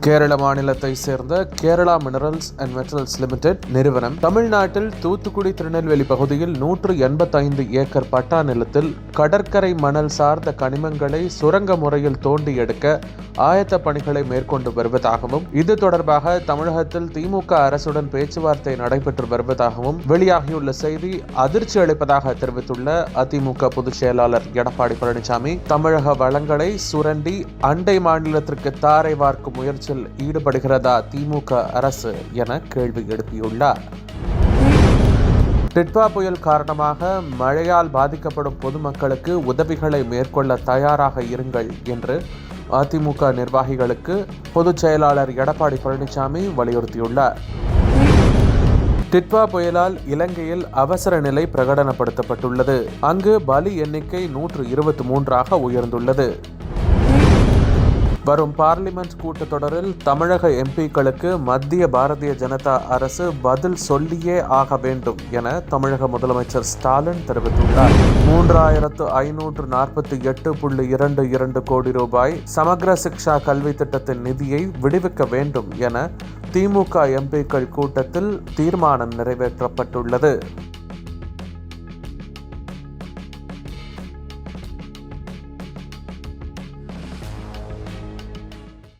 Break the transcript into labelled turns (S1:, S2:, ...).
S1: கேரள மாநிலத்தை சேர்ந்த Kerala minerals and metals limited நிறுவனம் தமிழ்நாட்டில் தூத்துக்குடி திருநெல்வேலி பகுதியில் நூற்று எண்பத்தைந்து ஏக்கர் பட்டா நிலத்தில் கடற்கரை மணல் சார்ந்த கனிமங்களை சுரங்க முறையில் தோண்டி எடுக்க ஆயத்த பணிகளை மேற்கொண்டு வருவதாகவும் இது தொடர்பாக தமிழகத்தில் திமுக அரசுடன் பேச்சுவார்த்தை நடைபெற்று வருவதாகவும் வெளியாகியுள்ள செய்தி அதிர்ச்சி அளிப்பதாக தெரிவித்துள்ள அதிமுக பொதுச் செயலாளர் எடப்பாடி பழனிசாமி தமிழக வளங்களை சுரண்டி அண்டை மாநிலத்திற்கு தாரை வார்க்கும் முயற்சி அரசியல் ஈடுபடுகிறதா திமுக அரசு என கேள்வி எழுப்பியுள்ளார். டிட்வா புயல் காரணமாக மழையால் பாதிக்கப்படும் பொதுமக்களுக்கு உதவிகளை மேற்கொள்ள தயாராக இருங்கள் என்று அதிமுக நிர்வாகிகளுக்கு பொதுச் செயலாளர் எடப்பாடி பழனிசாமி வலியுறுத்தியுள்ளார். டிட்வா புயலால் இலங்கையில் அவசர நிலை பிரகடனப்படுத்தப்பட்டுள்ளது. அங்கு பலி எண்ணிக்கை நூற்று இருபத்தி மூன்றாக உயர்ந்துள்ளது. வரும் பார்லிமெண்ட் கூட்டத்தொடரில் தமிழக எம்பிக்களுக்கு மத்திய பாரதிய ஜனதா அரசு பதில் சொல்லியே ஆக வேண்டும் என தமிழக முதலமைச்சர் ஸ்டாலின் தெரிவித்துள்ளார். மூன்றாயிரத்து ஐநூற்று நாற்பத்தி எட்டு புள்ளி இரண்டு இரண்டு கோடி ரூபாய் சமக்ர சிக்ஷா கல்வி திட்டத்தின் நிதியை விடுவிக்க வேண்டும் என திமுக எம்பிக்கள் கூட்டத்தில் தீர்மானம் நிறைவேற்றப்பட்டுள்ளது.